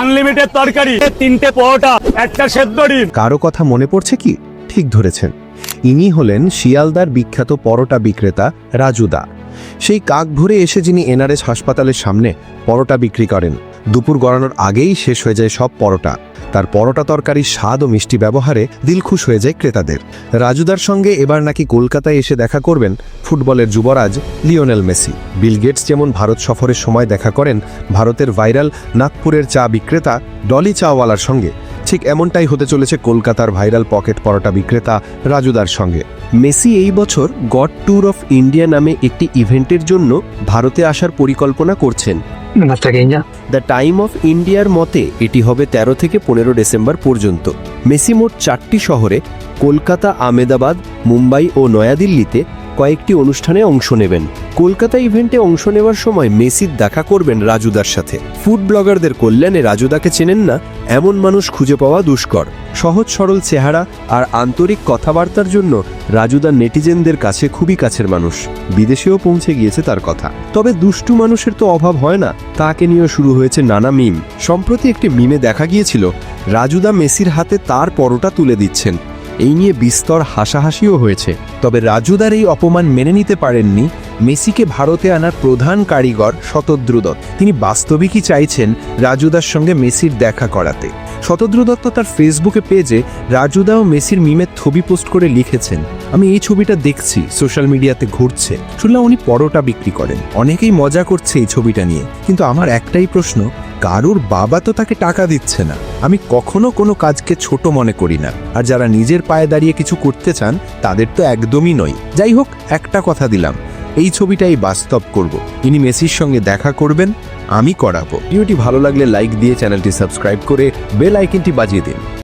Unlimited তরকারি, তিনটে পরোটা, একটা সেদ্ধ ডিম। কারও কথা মনে পড়ছে কি? ঠিক ধরেছেন। ইনি হলেন শিয়ালদার বিখ্যাত পরোটা বিক্রেতা রাজুদা সেই কাক ভরে এসে যিনি এনআরএস হাসপাতালের সামনে পরোটা বিক্রি করেন দুপুর গড়ানোর আগেই শেষ হয়ে যায় সব পরোটা। তার পরোটা তরকারির স্বাদ ও মিষ্টি ব্যবহারে দিলখুশ হয়ে যায় ক্রেতাদের। রাজুদার সঙ্গে এবার নাকি কলকাতায় এসে দেখা করবেন ফুটবলের যুবরাজ লিওনেল মেসি। বিল গেটস যেমন ভারত সফরের সময় দেখা করেন, ভারতের ভাইরাল নাগপুরের চা বিক্রেতা ডলি চাওয়ালার সঙ্গে। ঠিক এমনটাই হতে চলেছে কলকাতার ভাইরাল পকেট পরোটা বিক্রেতা রাজুদার সঙ্গে। মেসি এই বছর গড ট্যুর অফ ইন্ডিয়া নামে একটি ইভেন্টের জন্য ভারতে আসার পরিকল্পনা করছেন. দ্য টাইম অফ ইন্ডিয়ার মতে, এটি হবে ১৩ থেকে পনেরো ডিসেম্বর পর্যন্ত। মেসি মোট চারটি শহরে, কলকাতা আমেদাবাদ মুম্বাই ও নয়াদিল্লিতে কয়েকটি অনুষ্ঠানে অংশ নেবেন। কলকাতা ইভেন্টে অংশ নেওয়ার সময় মেসির দেখা করবেন রাজুদার সাথে। ফুড ব্লগারদের কল্যাণে রাজুদাকে চেনেন না, এমন মানুষ খুঁজে পাওয়া দুষ্কর। সহজ সরল চেহারা আর আন্তরিক কথাবার্তার জন্য রাজুদা নেটিজেনদের কাছে খুবই কাছের মানুষ। বিদেশেও পৌঁছে গিয়েছে তার কথা। তবে দুষ্টু মানুষের তো অভাব হয় না। তাকে নিয়েও শুরু হয়েছে নানা মিম। সম্প্রতি একটি মিমে দেখা গিয়েছিল, রাজুদা মেসির হাতে তার পরোটা তুলে দিচ্ছেন। এই নিয়ে বিস্তর হাসাহাসিও হয়েছে। তবে রাজুদার এই অপমান মেনে নিতে পারেননি মেসিকে ভারতে আনার প্রধান কারিগর শতদ্রু দত্ত তিনি বাস্তবিকই চাইছেন রাজুদার সঙ্গে মেসির দেখা করাতে। শতদ্রু দত্ত তার ফেসবুকে পেজে রাজুদা ও মেসির মিমের ছবি পোস্ট করে লিখেছেন, আমি এই ছবিটা দেখছি, সোশ্যাল মিডিয়াতে ঘুরছে। শুনলাম উনি পরোটা বিক্রি করেন। অনেকেই মজা করছে এই ছবিটা নিয়ে। কিন্তু আমার একটাই প্রশ্ন কারুর বাবা তো তাকে টাকা দিচ্ছে না। আমি কখনো কোনো কাজকে ছোট মনে করি না। আর যারা নিজের পায়ে দাঁড়িয়ে কিছু করতে চান, তাদের তো একদমই নয়। যাই হোক, একটা কথা দিলাম। এই ছবিটাই বাস্তব করব। ইনি মেসির সঙ্গে দেখা করবেন, আমি করাবো। ভিডিওটি ভালো লাগলে লাইক দিয়ে চ্যানেলটি সাবস্ক্রাইব করে বেল আইকনটি বাজিয়ে দিন।